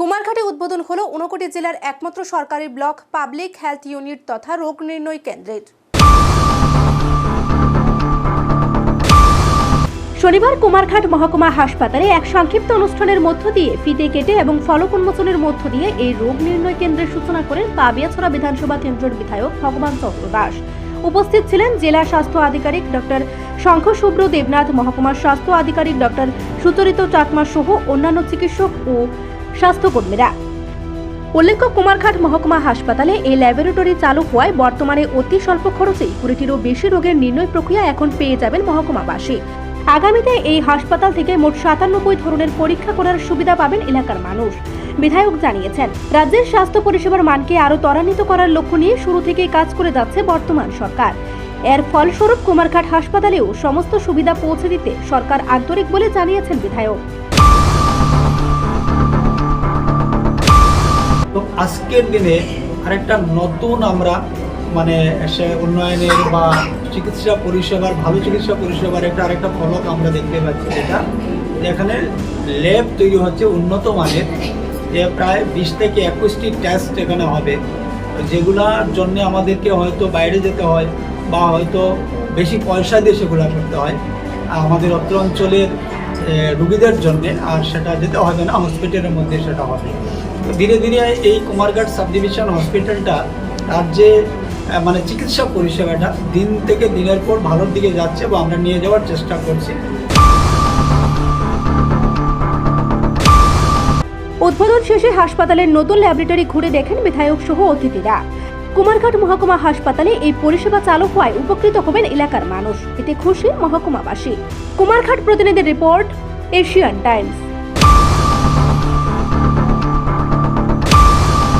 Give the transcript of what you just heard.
কুমারঘাটে উদ্বোধন হলো ঊনকোটি জেলার একমাত্র সরকারি ব্লক, পাবলিক হেলথ ইউনিট তথা রোগ নির্ণয় কেন্দ্রের। শনিবার কুমারঘাট মহকুমা হাসপাতালে এক সংক্ষিপ্ত অনুষ্ঠানের মধ্য দিয়ে ফিতে কেটে এবং ফলক উন্মোচনের মধ্য দিয়ে এই রোগ নির্ণয় কেন্দ্রের সূচনা করেন পাবিয়াছড়া বিধানসভা কেন্দ্রের বিধায়ক ভগবান চন্দ্র দাস। উপস্থিত ছিলেন জেলা স্বাস্থ্য আধিকারিক ডক্টর শঙ্খ শুভ্র দেবনাথ, মহকুমার স্বাস্থ্য আধিকারিক ডক্টর সুচরিত চাকমা সহ অন্যান্য চিকিৎসক ও স্বাস্থ্যকর্মীরা। উল্লেখ্য, কুমারঘাট মহকুমা হাসপাতালে এই ল্যাবরেটরি চালু হওয়ায় বর্তমানে অতি স্বল্প খরচেই কুড়িটিরও বেশি রোগের নির্ণয় প্রক্রিয়া এখন পেয়ে যাবেন মহকুমাবাসী। আগামীতে এই হাসপাতাল থেকে মোট সাতানব্বই ধরনের পরীক্ষা করার সুবিধা পাবেন এলাকার মানুষ। বিধায়ক জানিয়েছেন, রাজ্যের স্বাস্থ্য পরিষেবার মানকে আরও ত্বরান্বিত করার লক্ষ্য নিয়ে শুরু থেকেই কাজ করে যাচ্ছে বর্তমান সরকার। এর ফলস্বরূপ কুমারঘাট হাসপাতালেও সমস্ত সুবিধা পৌঁছে দিতে সরকার আন্তরিক বলে জানিয়েছেন বিধায়ক। আজকের দিনে আরেকটা নতুন আমরা মানে সে উন্নয়নের বা চিকিৎসা পরিষেবার, ভালো চিকিৎসা পরিষেবার একটা, আরেকটা ফলক আমরা দেখতে পাচ্ছি যেটা। এখানে ল্যাব তৈরি হচ্ছে উন্নত মানের। যে প্রায় বিশ থেকে একুশটি টেস্ট এখানে হবে। যেগুলার জন্য আমাদেরকে হয়তো বাইরে যেতে হয় বা হয়তো বেশি পয়সা দিয়ে সেগুলো করতে হয়। আমাদের অত্র অঞ্চলের রুগীদের জন্য, আর সেটা যেতে হবে না হসপিটালের মধ্যে সেটা হবে। ধীরে ধীরে এই কুমারঘাট সাব ডিভিশন হসপিটালটা তার যে মানে চিকিৎসা পরিষেবাটা দিন থেকে দিনের পর ভালোর দিকে যাচ্ছে বা আমরা নিয়ে যাওয়ার চেষ্টা করছি। উদ্বোধন শেষে হাসপাতালের নতুন ল্যাবরেটরি ঘুরে দেখেন বিধায়ক সহ অতিথিরা। কুমারঘাট মহকুমা হাসপাতালে এই পরিষেবা চালু হওয়ায় উপকৃত হবেন এলাকার মানুষ। এতে খুশি মহকুমাবাসী। কুমারঘাট প্রতিনিধি রিপোর্ট, এশিয়ান টাইমস।